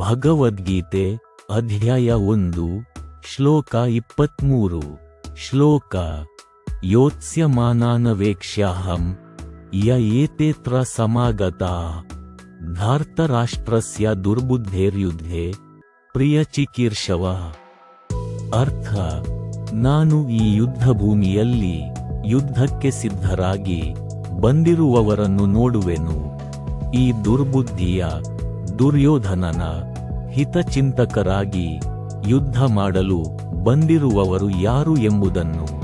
ಭಗವದ್ಗೀತೆ ಅಧ್ಯಾಯ ಒಂದು, ಶ್ಲೋಕ ಇಪ್ಪತ್ಮೂರು. ಶ್ಲೋಕ, ಯೋತ್ಸ್ಯಮಾನಾನವೇಕ್ಷ್ಯಾಹಂ ಯ ಏತೇತ್ರ ಸಮಾಗತ, ಧಾರ್ತರಾಷ್ಟ್ರಸ್ಯ ದುರ್ಬುದ್ಧೇರ್ಯುದ್ಧೆ ಪ್ರಿಯಚಿಕೀರ್ಷವ. ಅರ್ಥ, ನಾನು ಈ ಯುದ್ಧ ಭೂಮಿಯಲ್ಲಿ ಯುದ್ಧಕ್ಕೆ ಸಿದ್ಧರಾಗಿ ಬಂದಿರುವವರನ್ನು ನೋಡುವೆನು. ಈ ದುರ್ಬುದ್ಧಿಯ ದುರ್ಯೋಧನನ ಹಿತಚಿಂತಕರಾಗಿ ಯುದ್ಧ ಮಾಡಲು ಬಂದಿರುವವರು ಯಾರು ಎಂಬುದನ್ನು.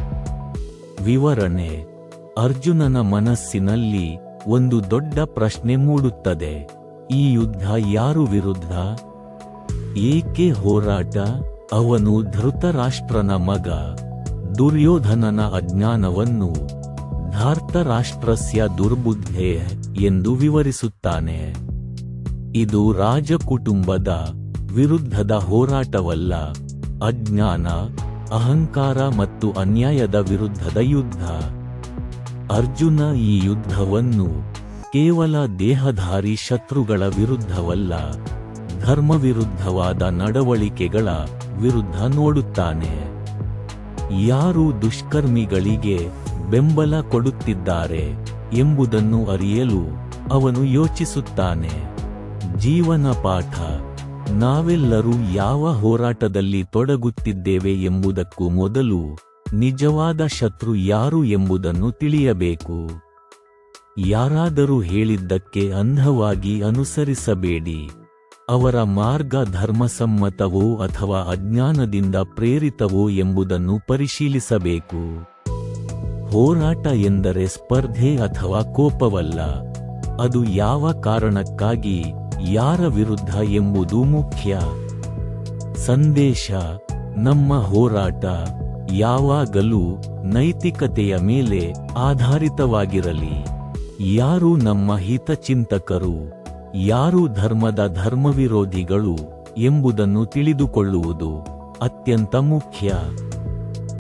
ವಿವರಣೆ. ಅರ್ಜುನನ ಮನಸ್ಸಿನಲ್ಲಿ ಒಂದು ದೊಡ್ಡ ಪ್ರಶ್ನೆ ಮೂಡುತ್ತದೆ. ಈ ಯುದ್ಧ ಯಾರು ವಿರುದ್ಧ? ಏಕೆ ಹೋರಾಟ? ಅವನು ಧೃತರಾಷ್ಟ್ರನ ಮಗ. ದುರ್ಯೋಧನನ ಅಜ್ಞಾನವನ್ನು ಧಾರ್ತರಾಷ್ಟ್ರಸ್ಯ ದುರ್ಬುದ್ಧೇ ಎಂದು ವಿವರಿಸುತ್ತಾನೆ. ಇದು ರಾಜಕುಟುಂಬದ ವಿರುದ್ಧದ ಹೋರಾಟವಲ್ಲ, ಅಜ್ಞಾನ, ಅಹಂಕಾರ ಮತ್ತು ಅನ್ಯಾಯದ ವಿರುದ್ಧದ ಯುದ್ಧ. ಅರ್ಜುನ ಈ ಯುದ್ಧವನ್ನು ಕೇವಲ ದೇಹಧಾರಿ ಶತ್ರುಗಳ ವಿರುದ್ಧವಲ್ಲ, ಧರ್ಮವಿರುದ್ಧವಾದ ನಡವಳಿಕೆಗಳ ವಿರುದ್ಧ ನೋಡುತ್ತಾನೆ. ಯಾರು ದುಷ್ಕರ್ಮಿಗಳಿಗೆ ಬೆಂಬಲ ಕೊಡುತ್ತಿದ್ದಾರೆ ಎಂಬುದನ್ನು ಅರಿಯಲು ಅವನು ಯೋಚಿಸುತ್ತಾನೆ. ಜೀವನ ಪಾಠ. ನಾವೆಲ್ಲರೂ ಯಾವ ಹೋರಾಟದಲ್ಲಿ ತೊಡಗುತ್ತಿದ್ದೇವೆ ಎಂಬುದಕ್ಕೂ ಮೊದಲು ನಿಜವಾದ ಶತ್ರು ಯಾರು ಎಂಬುದನ್ನು ತಿಳಿಯಬೇಕು. ಯಾರಾದರೂ ಹೇಳಿದ್ದಕ್ಕೆ ಅಂಧವಾಗಿ ಅನುಸರಿಸಬೇಡಿ. ಅವರ ಮಾರ್ಗ ಧರ್ಮಸಮ್ಮತವೋ ಅಥವಾ ಅಜ್ಞಾನದಿಂದ ಪ್ರೇರಿತವೋ ಎಂಬುದನ್ನು ಪರಿಶೀಲಿಸಬೇಕು. ಹೋರಾಟ ಎಂದರೆ ಸ್ಪರ್ಧೆ ಅಥವಾ ಕೋಪವಲ್ಲ. ಅದು ಯಾವ ಕಾರಣಕ್ಕಾಗಿ ಯಾರ ವಿರುದ್ಧ ಎಂಬುದು ಮುಖ್ಯ. ಸಂದೇಶ, ನಮ್ಮ ಹೋರಾಟ ಯಾವಾಗಲೂ ನೈತಿಕತೆಯ ಮೇಲೆ ಆಧಾರಿತವಾಗಿರಲಿ. ಯಾರು ನಮ್ಮ ಹಿತಚಿಂತಕರು ಯಾರು ಧರ್ಮದ ಧರ್ಮವಿರೋಧಿಗಳು ಎಂಬುದನ್ನು ತಿಳಿದುಕೊಳ್ಳುವುದು ಅತ್ಯಂತ ಮುಖ್ಯ.